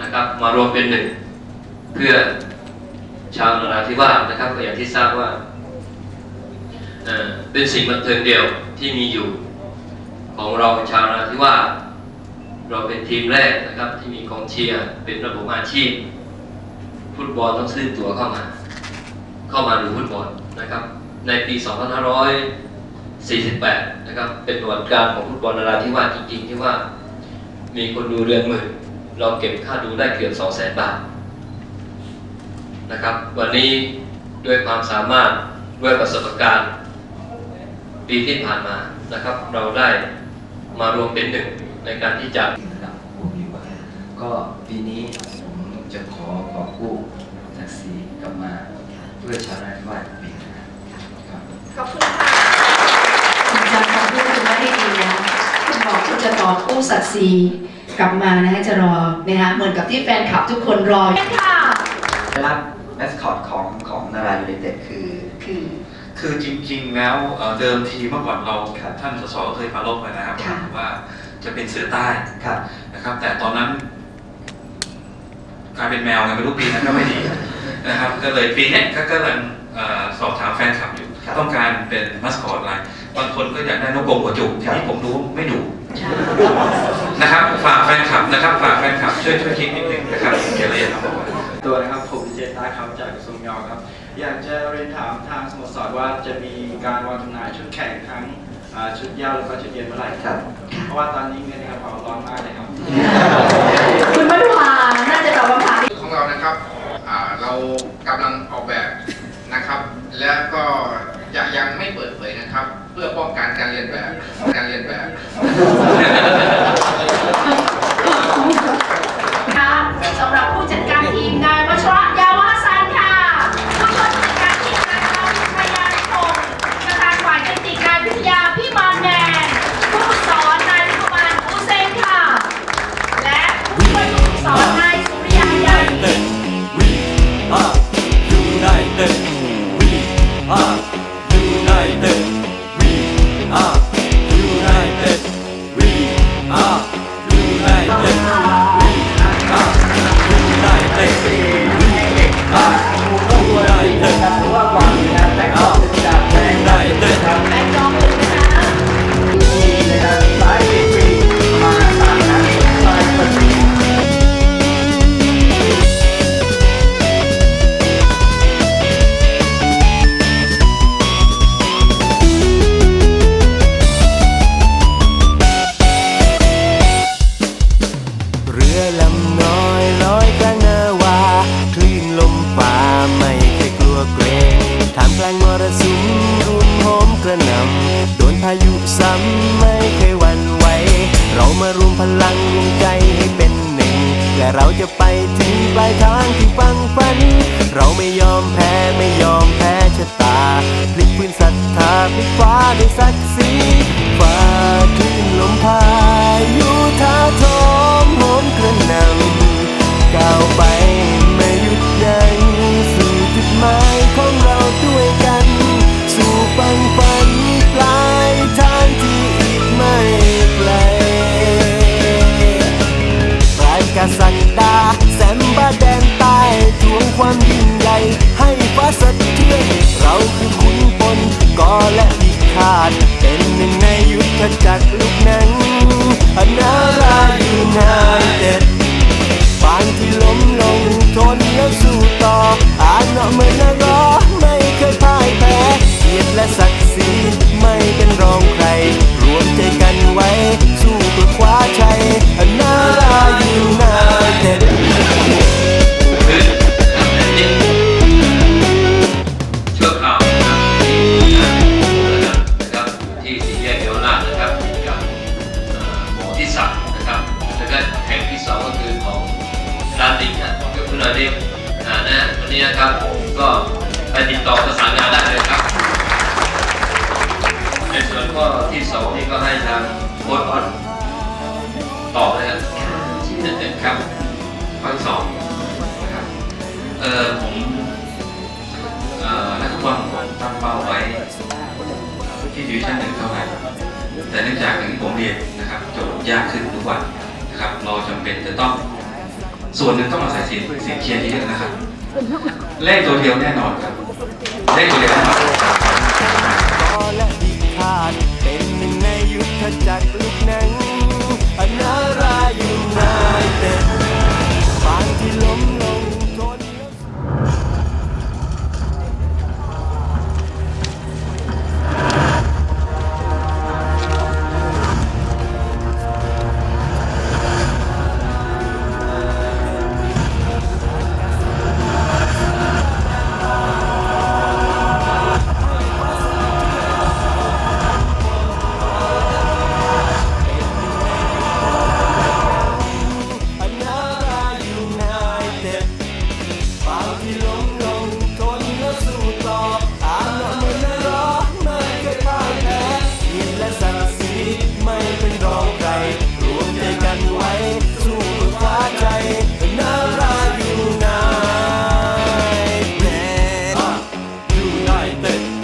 นะครับมารวมเป็นหนึ่งเพื่อชาวนราธิวาสนะครับก็อย่างที่ทราบว่าเป็นสิ่งบันเทิงเดียวที่มีอยู่ของเราชาวนราธิวาสเราเป็นทีมแรกนะครับที่มีกองเชียร์เป็นระบบอาชีพ ฟุตบอลต้องซื้อตั๋วเข้ามา เข้ามาดูฟุตบอลนะครับ ในปี 2548 นะครับเป็นประวัติการของฟุตบอลนราธิวาสจริงๆ ที่ว่ามีคนดูเรือนหมื่น เราเก็บค่าดูได้เกือบ2 0 0 0 0 0 บาทนะครับ วันนี้ด้วยความสามารถด้วยประสบการณ์ปีที่ผ่านมานะครับ เราได้มารวมเป็นหนึ่งในการที่จะนะครับผมอยู่ว่าก็ปีนี้ผมจะขอขอกู้ศักดิ์ศรีกลับมาเพื่อชาวนาธิวาสอีกครั้งนะครับขอบคุณค่ะคุณจำคำพูดคุณไว้ให้ดีนะคุณบอกคุณจะต่อกู้ศักดิ์ศรี กลับมานะฮะจะรอนะคะเหมือนกับที่แฟนคลับทุกคนรอเชิญค่ะรับแมสคอตของของนารายูไนเต็ดคือคือคือจริงๆแล้วเอ่อเดิมทีเมื่อก่อนเราครับท่านสสก็เคยปรารภไปนะครับค่ะ ว่าจะเป็นเสือใต้ครับนะครับ แต่ตอนนั้นกลายเป็นแมวไงไม่รู้ปีนั้นก็ไม่ดีนะครับ ก็เลยปีเนี้ยก็กำลังเอ่อสอบถามแฟนคลับอยู่ ครับต้องการเป็นมัสคอตอะไรบางคนก็อยากได้นกกรงหัวจุกครับ ที่ผมดูไม่ดุนะครับ ฝากแฟนคลับนะครับ ฝากแฟนคลับ ช่วยช่วยคิดนิดนึงนะครับเดี๋ยวเราจะทำออกมาตัวนะครับผมเจตาครับจากกระทรวงยอครับ อยากจะเรียนถามทางสโมสรว่าจะมีการวางจำหน่ายชุดแข่งทั้งอ่าชุดยาวแล้วก็ชุดเย็นเมื่อไหร่ครับ เพราะว่าตอนนี้เงินในกระเป๋าร้อนมากเลยครับ คุณมัทุวาน่าจะตอบคำถามของเรานะครับอ่าเรากำลังออกแบบนะครับ แล้วก็จะยังไม่เปิดเผยนะครับ เพื่อป้องกันการเรียนแบบการเรียนแบบ หน่ำโดนพายุซ้ำไม่เคยหวั่นไหว เรามารวมพลังรวมใจให้เป็นหนึ่ง และเราจะไปถึงปลายทางที่ฟังฝัน เราไม่ยอมแพ้ไม่ยอมแพ้ชะตา พลิกพื้นศรัทธาพลิกฟ้าด้วยศักดิ์ ท วิชั่นหนึ่งเท่านั้นแต่เนื่องจากอย่างที่ผมเรียนนะครับโจทย์ยากขึ้นทุกวันนะครับ เราจำเป็นจะต้องส่วนหนึ่งต้องอาศัยเสียงเสียงเชียร์เยอะนะครับ เลขตัวเดียวแน่นอนครับเลขตัวเดียวแน่นอน find that